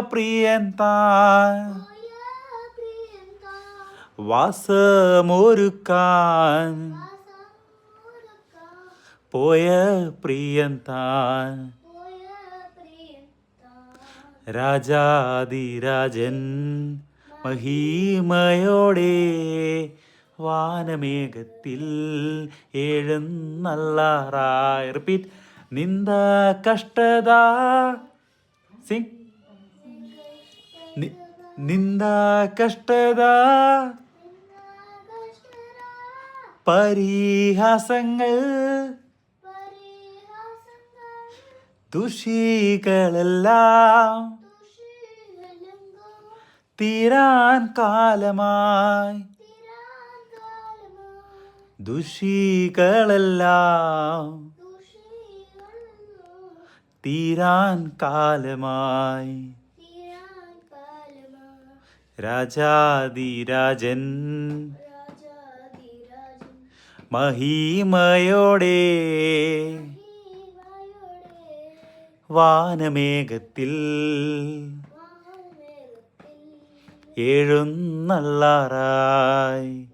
പ്രിയൻ താൻ വാസമൊരുക്കാൻ. പോയ പ്രിയൻ താൻ രാജാതിരാജൻ മഹീമയോടെ വാനമേഘത്തിൽ എഴുന്നള്ളാറായി. റിപ്പീറ്റ് നിന്ദ കഷ്ടത. സിംഗ് നിന്ദ കഷ്ടത. പരിഹാസങ്ങൾ. ദുഷികളെല്ലാം തീരാൻ കാലമായി. ദുഷികളെല്ലാം തീരാൻ കാലമായി. രാജാതിരാജൻ. മഹീമയോടെ വാനമേഘത്തിൽ എഴുന്നള്ളാറായി